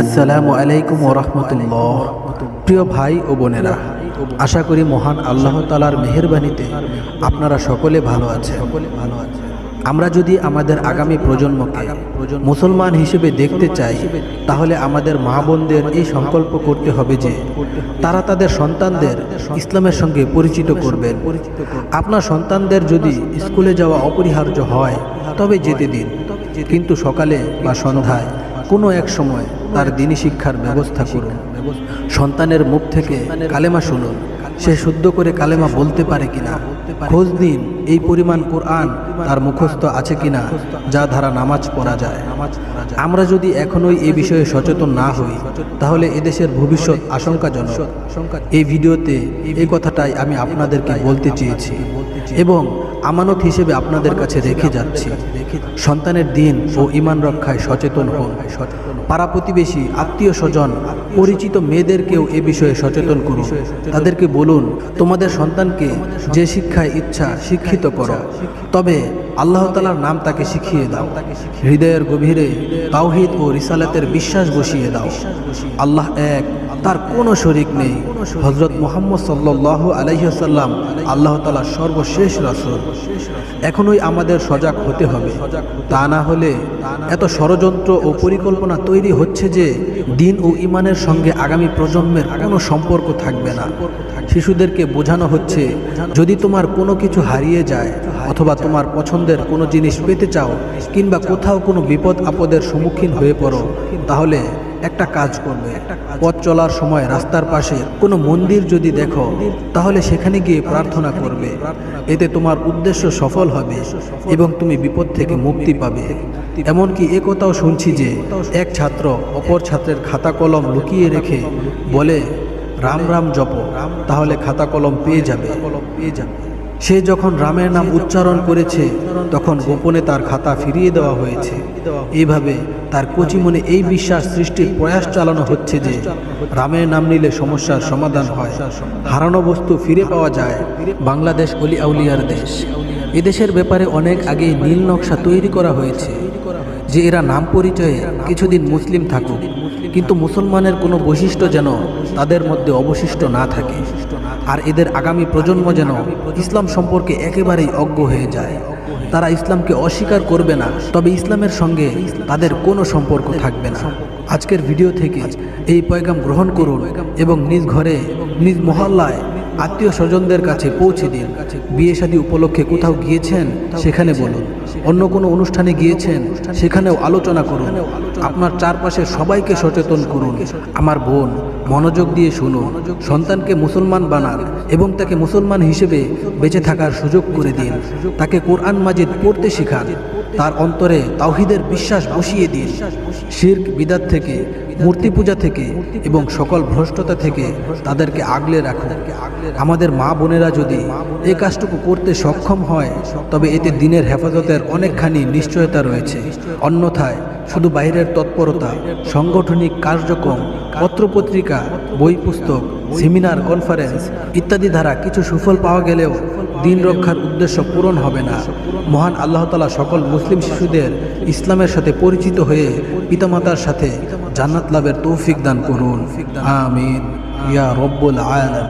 আসসালামু আলাইকুম ওরহমতুল্লাহ প্রিয় ভাই ও বোনেরা, আশা করি মহান আল্লাহ তালার মেহরবানিতে আপনারা সকলে ভালো আছেন। আমরা যদি আমাদের আগামী প্রজন্মকে মুসলমান হিসেবে দেখতে চাই, তাহলে আমাদের মা বোনদের এই সংকল্প করতে হবে যে তারা তাদের সন্তানদের ইসলামের সঙ্গে পরিচিত করবেন। আপনার সন্তানদের যদি স্কুলে যাওয়া অপরিহার্য হয়, তবে যেতে দিন। কিন্তু সকালে বা সন্ধ্যায় কোনো এক সময় তার দিনী শিক্ষার ব্যবস্থা করুন। সন্তানের মুখ থেকে কালেমা শুনুন। সে শুদ্ধ করে কালেমা বলতে পারে কিনা? খোঁজ দিন এই পরিমাণ কোরআন তার মুখস্থ আছে কিনা, যা ধারা নামাজ পড়া যায়। আমরা যদি এখনোই এ বিষয়ে সচেতন না হই, তাহলে এদেশের ভবিষ্যৎ আশঙ্কাজনক। এই ভিডিওতে এই কথাটাই আমি আপনাদেরকে বলতে চেয়েছি। এবং আমানত হিসেবে আপনাদের কাছে রেখে যাচ্ছি। সন্তানের দিন ও ইমান রক্ষায় সচেতন হন। পাড়া প্রতিবেশী, আত্মীয় স্বজন, পরিচিত মেয়েদেরকেও এ বিষয়ে সচেতন করুন। তাদেরকে বলুন, তোমাদের সন্তানকে যে শিক্ষায় ইচ্ছা শিক্ষিত করো। তবে আল্লাহ তালার নাম তাকে শিখিয়ে দাও। হৃদয়ের গভীরে তাওহিদ ও রিসালাতের বিশ্বাস বসিয়ে দাও। আল্লাহ এক, তার কোনো শরিক নেই। হজরত মোহাম্মদ সাল্লাহ আলহিহাসাল্লাম আল্লাহ তালা সর্বশেষ রাসুল। এখনই আমাদের সজাগ হতে হবে। তা না হলে এত ষড়যন্ত্র ও পরিকল্পনা তৈরি হচ্ছে যে দিন ও ইমানের সঙ্গে আগামী প্রজন্মের কোনো সম্পর্ক থাকবে না। শিশুদেরকে বোঝানো হচ্ছে, যদি তোমার কোনো কিছু হারিয়ে যায় অথবা তোমার পছন্দের কোনো জিনিস পেতে চাও কিংবা কোথাও কোনো বিপদ আপদের সম্মুখীন হয়ে পড়ো, তাহলে একটা কাজ করবে। পথ চলার সময় রাস্তার পাশে কোনো মন্দির যদি দেখো, তাহলে সেখানে গিয়ে প্রার্থনা করবে। এতে তোমার উদ্দেশ্য সফল হবে এবং তুমি বিপদ থেকে মুক্তি পাবে। এমনকি এ কথাও শুনছি যে এক ছাত্র অপর ছাত্রের খাতা কলম লুকিয়ে রেখে বলে, রাম রাম, জপ। তাহলে খাতা কলম পেয়ে যাবে। কলম পেয়ে যাবে সে যখন রামের নাম উচ্চারণ করেছে, তখন গোপনে তার খাতা ফিরিয়ে দেওয়া হয়েছে। এইভাবে তার কচি মনে এই বিশ্বাস সৃষ্টির প্রয়াস চালানো হচ্ছে যে, রামের নাম নিলে সমস্যার সমাধান হয়। হারানো বস্তু ফিরে পাওয়া যায় বাংলাদেশ অলি আউলিয়ার দেশ। এদেশের ব্যাপারে অনেক আগেই নীল নকশা তৈরি করা হয়েছে যে এরা নাম পরিচয়ে কিছুদিন মুসলিম থাকুক, কিন্তু মুসলমানের কোনো বৈশিষ্ট্য যেন তাদের মধ্যে অবশিষ্ট না থাকে। আর এদের আগামী প্রজন্ম যেন ইসলাম সম্পর্কে একেবারেই অজ্ঞ হয়ে যায়। তারা ইসলামকে অস্বীকার করবে না, তবে ইসলামের সঙ্গে তাদের কোনো সম্পর্ক থাকবে না। আজকের ভিডিও থেকে এই পয়গাম গ্রহণ করুন এবং নিজ ঘরে, নিজ মহল্লায় আত্মীয় স্বজনদের কাছে পৌঁছে দিন। বিয়ে শাদী উপলক্ষে কোথাও গিয়েছেন? সেখানে বলুন। অন্য কোনো অনুষ্ঠানে গিয়েছেন? সেখানেও আলোচনা করুন। আপনার চারপাশের সবাইকে সচেতন করুন। আমার বোন, মনোযোগ দিয়ে শুনুন। সন্তানকে মুসলমান বানান এবং তাকে মুসলমান হিসেবে বেঁচে থাকার সুযোগ করে দিন। তাকে কোরআন মাজিদ পড়তে শেখান। তার অন্তরে তাওহিদের বিশ্বাস বসিয়ে দিয়ে শির্ক, বিদাত থেকে, মূর্তি পূজা থেকে এবং সকল ভ্রষ্টতা থেকে তাদেরকে আগলে রাখুন। আমাদের মা বোনেরা যদি এই কাজটুকু করতে সক্ষম হয়, তবে এতে দিনের হেফাজতের অনেকখানি নিশ্চয়তা রয়েছে। অন্যথায় শুধু বাইরের তৎপরতা, সাংগঠনিক কার্যক্রম, পত্রপত্রিকা বই পুস্তক সেমিনার কনফারেন্স ইত্যাদি দ্বারা কিছু সুফল পাওয়া গেলেও দিন রক্ষার উদ্দেশ্য পূরণ হবে না। মহান আল্লাহ তালা সকল মুসলিম শিশুদের ইসলামের সাথে পরিচিত হয়ে পিতামাতার সাথে জান্নাত লাভের তৌফিক দান করুন। আমিন। ইয়া রব্বুল আয়ালাম